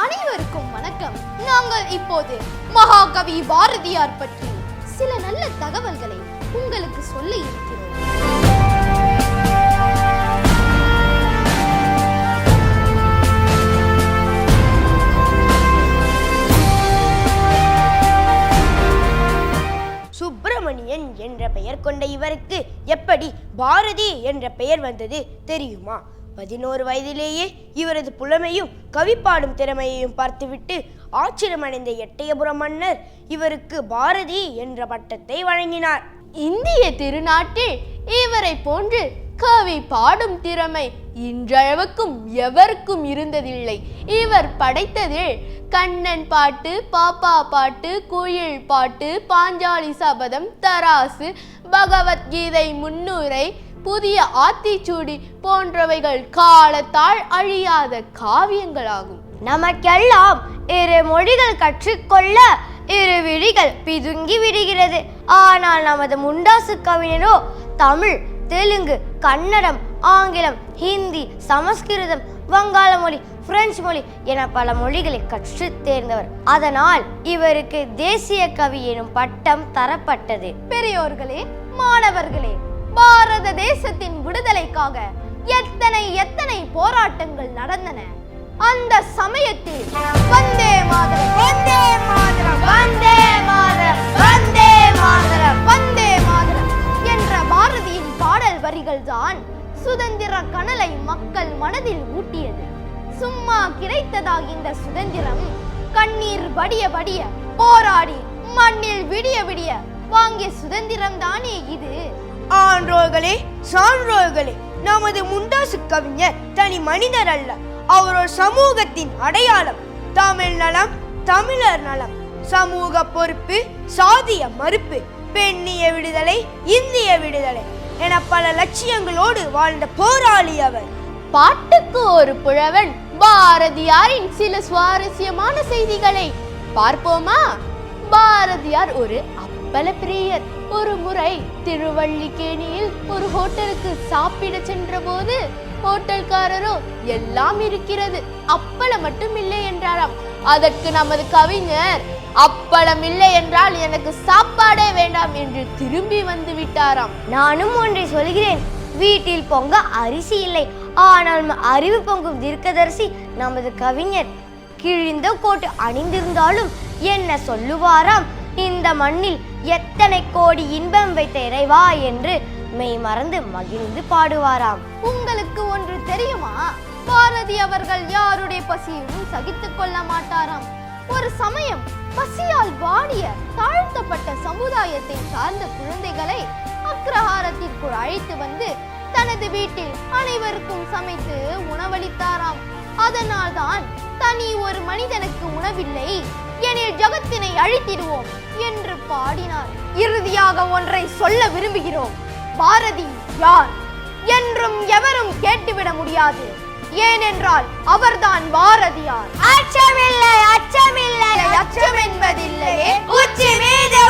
அனைவருக்கும் வணக்கம். நாங்கள் இப்போது மகாகவி பாரதியார் பற்றி சில நல்ல தகவல்களை உங்களுக்கு சொல்ல இருக்கிறோம். சுப்பிரமணியன் என்ற பெயர் கொண்ட இவருக்கு எப்படி பாரதி என்ற பெயர் வந்தது தெரியுமா? பதினோரு வயதிலேயே இவரது புலமையும் கவி பாடும் திறமையையும் பார்த்துவிட்டு ஆச்சரியமடைந்த எட்டயபுர மன்னர் இவருக்கு பாரதி என்ற பட்டத்தை வழங்கினார். இந்திய திருநாட்டில் இவரை போன்று கவி பாடும் திறமை இன்றளவுக்கும் எவருக்கும் இருந்ததில்லை. இவர் படைத்ததில் கண்ணன் பாட்டு பாப்பா பாட்டு குயில் பாட்டு பாஞ்சாலி சபதம் தராசு பகவத்கீதை முன்னுரை புதிய ஆத்திச்சூடி போன்றவைகள் காலத்தால் அழியாத காவியங்களாகும். நமக்கெல்லாம் இரு மொழிகள் கற்றுக்கொள்ள இரு விழிகள் பிதுங்கி விடுகிறது. ஆனால் நமது முண்டாசு கவிஞரோ தமிழ் தெலுங்கு கன்னடம் ஆங்கிலம் ஹிந்தி சமஸ்கிருதம் வங்காள மொழி பிரெஞ்சு மொழி என பல மொழிகளை கற்றுத் தேர்ந்தவர். அதனால் இவருக்கு தேசிய கவி எனும் பட்டம் தரப்பட்டது. பெரியோர்களே மாணவர்களே பாரத தேசத்தின் விடுதலைக்காக எத்தனை எத்தனை போராட்டங்கள் நடந்தன? அந்த சமயத்தில் வந்தே மாதரம் வந்தே மாதரம் வந்தே மாதரம் வந்தே மாதரம் வந்தே மாதரம் என்ற பாரதியின் பாடல் வரிகள் தான் சுதந்திர கனலை மக்கள் மனதில் ஊட்டியது. சும்மா கிடைத்ததா இந்த சுதந்திரம்? கண்ணீர் வடிய வடிய போராடி மண்ணில் விடிய விடிய வாங்கிய சுதந்திரம் தானே இது? ஆன்றோர்களே சான்றோர்களே நமது முண்டாசு கவிஞர் தனி மனிதர் அல்ல. அவர் ஒரு சமூகத்தின் அடையாளம் தமிழ் நலம் தமிழர் நலம். சமூக பொறுப்பு சாதிய மறுப்பு பெண்ணிய விடுதலை இந்திய விடுதலை என பல லட்சியங்களோடு வாழ்ந்த போராளி அவர். பாட்டுக்கு ஒரு புலவன் பாரதியாரின் சில சுவாரஸ்யமான செய்திகளை பார்ப்போமா? பாரதியார் ஒரு பலப்பிரியர். பிரியர் ஒரு முறை திருவள்ளிக்கேணியில் ஒரு ஹோட்டலுக்கு சாப்பிட சென்றபோது ஹோட்டல்காரரோ எல்லாம் இருக்கிறது. அப்பளம் மட்டும் இல்லை என்றாராம். அதற்கு நமது கவிஞர் அப்பளம் இல்லை என்றால் எனக்கு சாப்பாடே வேண்டாம் என்று திரும்பி வந்து விட்டாராம். நானும் ஒன்றை சொல்கிறேன். வீட்டில் பொங்க அரிசி இல்லை. ஆனால் அறிவு பொங்கும் தீர்க்கதரிசி நமது கவிஞர். கிழிந்த கோட்டு அணிந்திருந்தாலும் என்ன சொல்லுவாராம்? இந்த மண்ணில் எத்தனை கோடி இன்பம் வைத்த இறைவா என்று மெய் மறந்து மகிழ்ந்து பாடுவாராம். உங்களுக்கு ஒன்று தெரியுமா? பாரதி அவர்கள் யாருடைய பசியும் சகித்துக் கொள்ள மாட்டாராம். ஒரு சமயம் பசியால் வாடிய தாழ்த்தப்பட்ட சமுதாயத்தை சார்ந்த குழந்தைகளை அக்ரஹாரத்திற்குள் அழைத்து வந்து தனது வீட்டில் அனைவருக்கும் சமைத்து உணவளித்தாராம். அதனால்தான் தனி ஒரு மனிதனுக்கு உணவில்லை இல்லையெனில் ஜகத்தினை அழித்திடுவோம் என்று பாடினார். இறுதியாக ஒன்றை சொல்ல விரும்புகிறோம். பாரதி யார்? என்றும் எவரும் கேட்டுவிட முடியாது. ஏனென்றால் அவர்தான் பாரதியார். அச்சமில்லை அச்சமில்லை அச்சம் என்பதில்லையே. உச்சி மீது